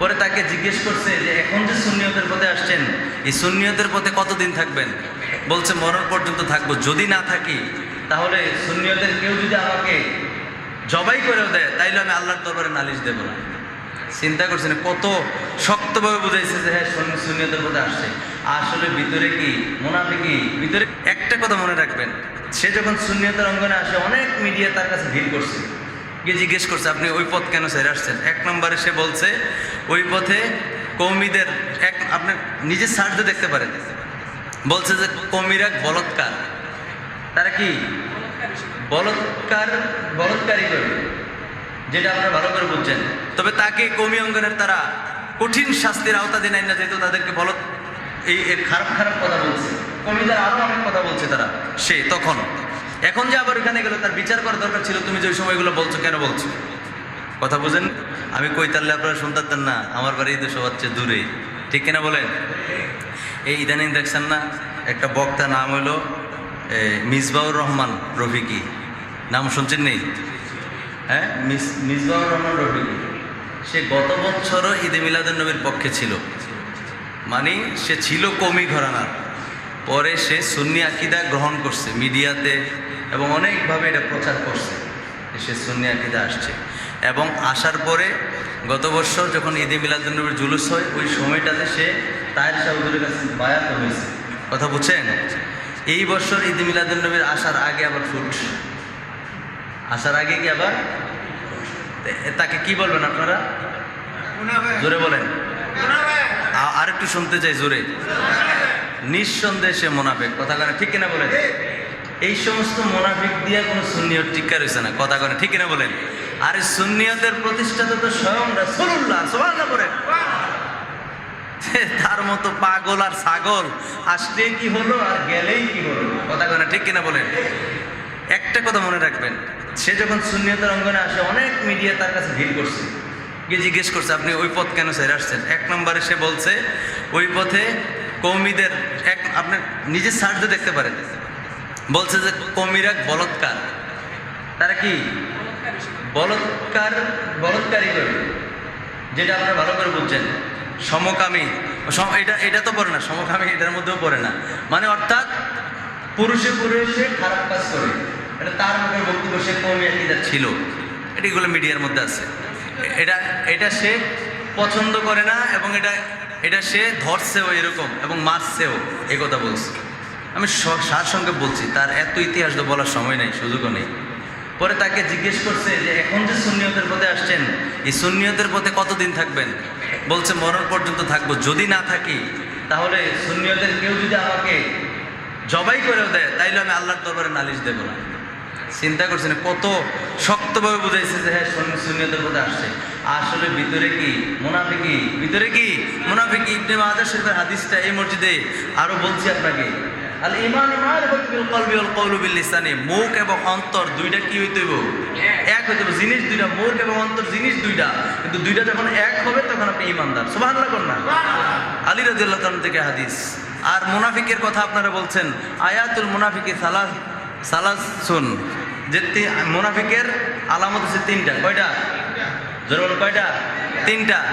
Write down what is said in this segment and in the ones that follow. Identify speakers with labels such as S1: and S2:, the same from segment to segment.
S1: পরে তাকে জিজ্ঞেস করছে যে, এখন যে সুন্নিয়তের পথে আসছেন, এই সুন্নিয়তের পথে কতদিন থাকবেন? বলছে, মরণ পর্যন্ত থাকব। যদি না থাকি, তাহলে সুন্নিয়তের কেউ যদি আমাকে জবাই করেও দেয়, তাইলে আমি আল্লাহর দরবারে নালিশ দেবো না। চিন্তা করছেন, কত শক্তভাবে বুঝাইছে যে হ্যাঁ সুন্নিয়তের পথে আসছে। আসলে ভিতরে কি মোনাফিকি ভিতরে একটা কথা মনে রাখবেন, সে যখন সুন্নিয়তের অঙ্গনে আসে, অনেক মিডিয়া তার কাছে ভিড় করছে। গিয়ে জিজ্ঞেস করছে, আপনি ওই পথ কেন ছেড়ে আসছেন? এক নম্বরে সে বলছে, ওই পথে কৌমিদের এক, আপনি নিজে সার্চ দেখতে পারেন। বলছে যে, কৌমিরা বলৎকার। তারা কি? বলৎকার বলৎকারী করে যেটা আপনারা ভালো করে বুঝছেন। তবে তাকে কমি অঙ্গনের তারা কঠিন শাস্তির আওতাধীন আইন না, যেহেতু তাদেরকে বল এই খারাপ খারাপ কথা বলছে। কমিদার আরও অনেক কথা বলছে তারা। সে তখন এখন যে আবার ওখানে গেল, তার বিচার করা দরকার ছিল, তুমি যে সময়গুলো বলছো, কেন বলছো? কথা বুঝেন? আমি কই তাহলে আপনারা শুনতেন না, আমার বাড়ি সবার চেয়ে দূরে। ঠিক কিনা বলেন? এই ইদানিং দেখছেন না, একটা বক্তা নাম হলো মিসবাউর রহমান রফিকি। নাম শুনছেন নেই? হ্যাঁ মিস, মিসবাউর রহমান রফিকি। সে গত বছরও ঈদে মিলাদুল নবীর পক্ষে ছিল। মানে সে ছিল কমি ঘরানার। পরে সে সুন্নি আকিদা গ্রহণ করছে, মিডিয়াতে এবং অনেকভাবে এটা প্রচার করছে সে সুন্নি আকিদা আসছে। এবং আসার পরে গত বছর যখন ঈদে মিলাদুলনবীর জুলুস হয়, ওই সময়টাতে সে তায়ের সাহুদুরের কাছে বায়াত হয়েছে। কথা বুঝছেন? এই বছর ঈদে মিলাদুলনবীর আসার আগে আবার ফুট। আসার আগে কি আবার? তাকে কি বলবেন আপনারা? জোরে বলেন। আর একটু শুনতে চাই, জোরে। নিঃসন্দেহে সে মোনাফেক। কথা কেন, ঠিক কিনা বলেন? এই সমস্ত মোনাফিক দিয়ে কোনো সুন্নিয়ত টিকা রয়েছে না। কথা কেন, ঠিক না বলেন? আর সুন্নিয়তের প্রতিষ্ঠাতা তো স্বয়ং রাসূলুল্লাহ বলেন। তার মতো পাগল আর ছাগল আসলে কি হলো আর গেলেই কি হলো? কথা কেন, ঠিক কিনা বলেন? একটা কথা মনে রাখবেন, সে যখন সুন্নিয়তের অঙ্গনে আসে, অনেক মিডিয়া তার কাছে ভিড় করছে। গিয়ে জিজ্ঞেস করছে, আপনি ওই পথ কেন ছেড়ে আসছেন? এক নম্বরে সে বলছে, ওই পথে কৌমিদের এক আপনি নিজে সার্চ দিয়ে দেখতে পারেন। বলছে যে কৌমিরা বলৎকার। তারা কি? বলৎকার বলৎকারী করে যেটা আপনারা ভালো করে বুঝছেন। সমকামী। সম- এটা এটা তো পড়ে না, সমকামী এটার মধ্যেও পড়ে না। মানে অর্থাৎ পুরুষে পুরুষে খারাপ কাজ করে। এটা তার মুখের বক্তব্য সে কমই আকিদা ছিল। এটিগুলো মিডিয়ার মধ্যে আছে। এটা এটা সে পছন্দ করে না এবং এটা এটা সে ধরছেও এরকম এবং মারছেও, এ কথা বলছে। আমি সার সঙ্গে বলছি, তার এত ইতিহাস তো বলার সময় নেই, সুযোগও নেই। পরে তাকে জিজ্ঞেস করছে যে, এখন যে সুন্নিয়তের পথে আসছেন, এই সুন্নিয়তের পথে কতদিন থাকবেন? বলছে, মরণ পর্যন্ত থাকব। যদি না থাকি, তাহলে সুন্নিয়তের কেউ যদি আমাকে জবাই করেও দেয়, তাইলে আমি আল্লাহর দরবারে নালিশ দেবো না। চিন্তা করছেন, কত শক্তভাবে বুঝাইছে যে হ্যাঁ সুন্নিয়তের পথে আসছে। আসলে ভিতরে কি মুনাফিকি? ভিতরে কি? মুনাফিকি ইবনে মাজাহ শরীফের হাদিসটা এই মসজিদে আরও বলছি আপনাকে। আল ইমান মারিফাতু বিল কলবি ওয়াল কওলু বিল লিসানি। মুখ এবং অন্তর দুইটা কি হইতে হইব? এক। হইতে হবে জিনিস দুইটা মুখ এবং অন্তর জিনিস দুইটা। কিন্তু দুইটা যখন এক হবে তখন আপনি ইমানদার। সুবহানাল্লাহ কোন না। আলী রাদিয়াল্লাহু তাআলা থেকে হাদিস। আর মুনাফিকের কথা আপনারা বলছেন আয়াতুল মুনাফিকি সালাস সালাসুন। যে মুনাফিকের আলামত হচ্ছে তিনটা। কয়টা? জোরে কয়টা? তিনটা।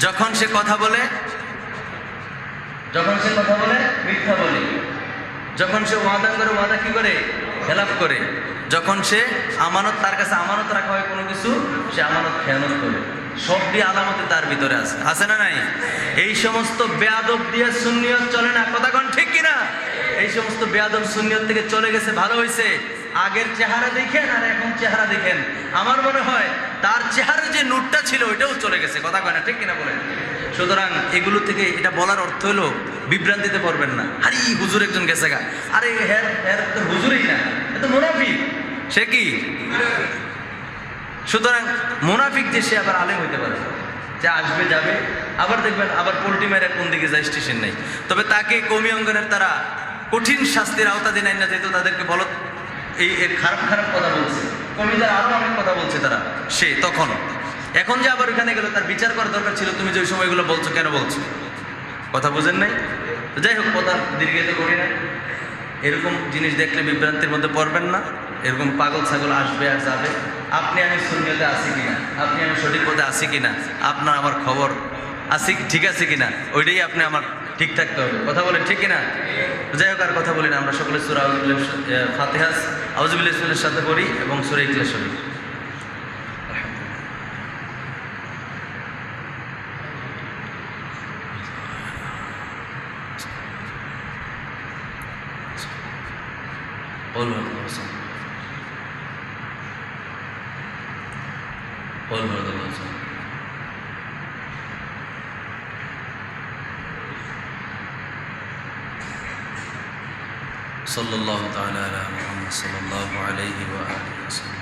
S1: যখন সে কথা বলে যখন সে কথা বলে, মিথ্যা বলে। যখন সে ওয়াদা করে, ওয়াদা কি করে? খেলাপ করে। যখন সে আমানত, তার কাছে আমানত রাখা হয় কোনো কিছু, সে আমানত খেয়ানত করে। সবটি আলামতে তার ভিতরে আছে। আছে না নাই? এই সমস্ত বেয়াদব দিয়ে সুন্নিয়ত চলে না? কথা কোন ঠিক কিনা? এই সমস্ত বেয়াদব সুন্নিয়ত থেকে চলে গেছে, ভালো হয়েছে আগের চেহারা দেখেন আর এখন চেহারা দেখেন। আমার মনে হয় তার চেহারার যে নুটটা ছিল, ওইটাও চলে গেছে। কথা কয় না, ঠিক কিনা বলেন? সুতরাং এগুলো থেকে এটা বলার অর্থ হলো বিভ্রান্তিতে পড়বেন না। আরে, হুজুর একজন গেছে গা। আরে হ্যাঁ হ্যাঁ তো হুজুরই না। এ তো মুনাফিক। সে কি? সুতরাং মুনাফিক যে, সে আবার আলেম হইতে পারে। যে আসবে, যাবে। আবার দেখবেন, আবার পোল্ট্রি মেরে কোন দিকে যায়, স্টেশন নেই। তবে তাকে কমি অঙ্গনের তারা কঠিন শাস্তির আওতাধীন আইন না, যেহেতু তাদেরকে বল এই খারাপ খারাপ কথা বলছে। কমিদার আরও অনেক কথা বলছে তারা। সে, তখন। এখন যে আবার ওখানে গেল, তার বিচার করার দরকার ছিল, তুমি যে ওই সময়গুলো বলছো, কেন বলছো? কথা বুঝেন নাই? যাই হোক, কথা দীর্ঘিত করি না এরকম জিনিস দেখলে বিভ্রান্তির মধ্যে পড়বেন না। এরকম পাগল ছাগল আসবে আর যাবে। আপনি আমি শূন্যতে আসি কিনা? আপনি আমি সঠিক পথে আসি কিনা? আপনার আমার খবর আসি ঠিক আছে কিনা? ওইটাই আপনি আমার ঠিক থাকতে হবে। কথা বলে ঠিক কিনা? যাই হোক, আর কথা বলি না। আমরা সকলে সুরা ফাতেহাস আউজুবিল্লাহ সাথে করি এবং সুরে ইকলেশ্বরী قل هذا الله صلى قالوا هذا الله صلى صلى الله تعالى على محمد صلى الله عليه وآله وسلم.